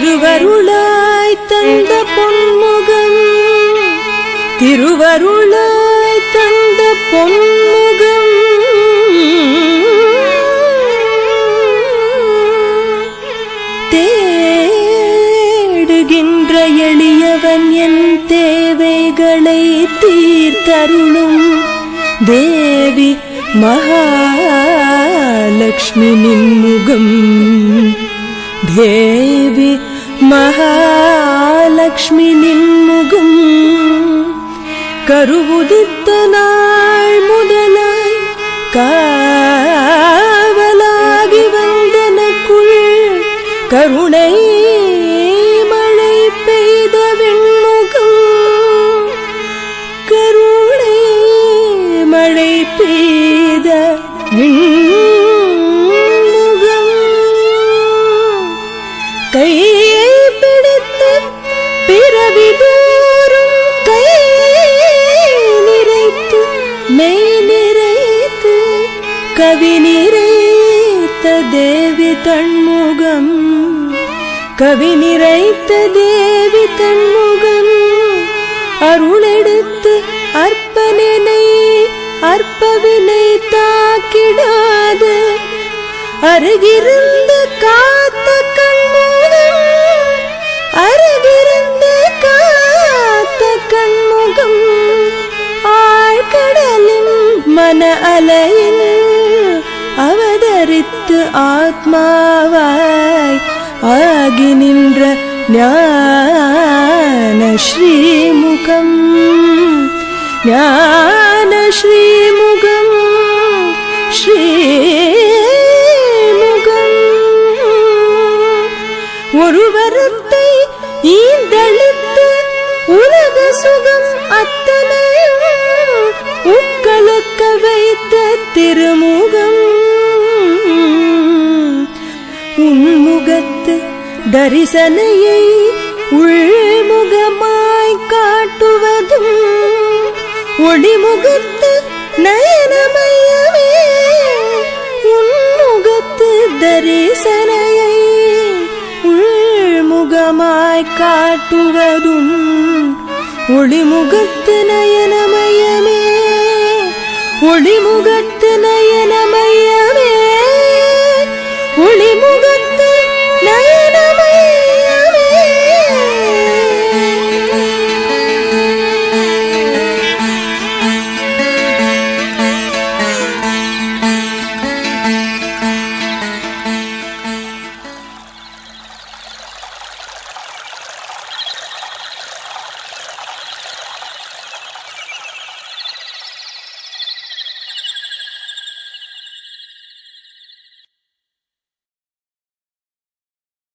திருவருளாய் தந்த பொன்முகம். திருவருளாய் தந்த பொன்முகம். தேடுகின்ற எளியவன் என் தேவைகளை தீர்த்தருளும் தேவி மகாலட்சுமி நின்முகம். தேவி மகாலட்சுமி நின்முகம் கருவுதித்த நாள் முதலாய் காவலாகி வந்தனக்குள் கருணை மழை பெய்த வெண்முகம் கருணை மழை பெய்த விண்முகம் கவி நிறைத்த தேவி தன்முகம். கவி நிறைத்த தேவி தன்முகம். அருளெடுத்து அற்பனினை அற்பவினை தாக்கிடாத. அருகிருந்து காத்த கண்முகம் அருகிருந்து அவதரித்து ஆத்மாவாய் ஆகி நின்ற ஞான ஸ்ரீமுகம். ஞான ஸ்ரீமுகம். ஸ்ரீமுகம். ஒருவரத்தை ஈந்தளித்து உலக சுகம் அத்தனையும் உட்கலக்க வைத்த திருமுகம். உன்முகத்து தரிசனையை உள்முகமாய் காட்டுவதும் ஒளிமுகத்து நயனமையவே உன்முகத்து தரிசனையை உள்முகமாய் காட்டுவதும் ஒளிமுகத்து நய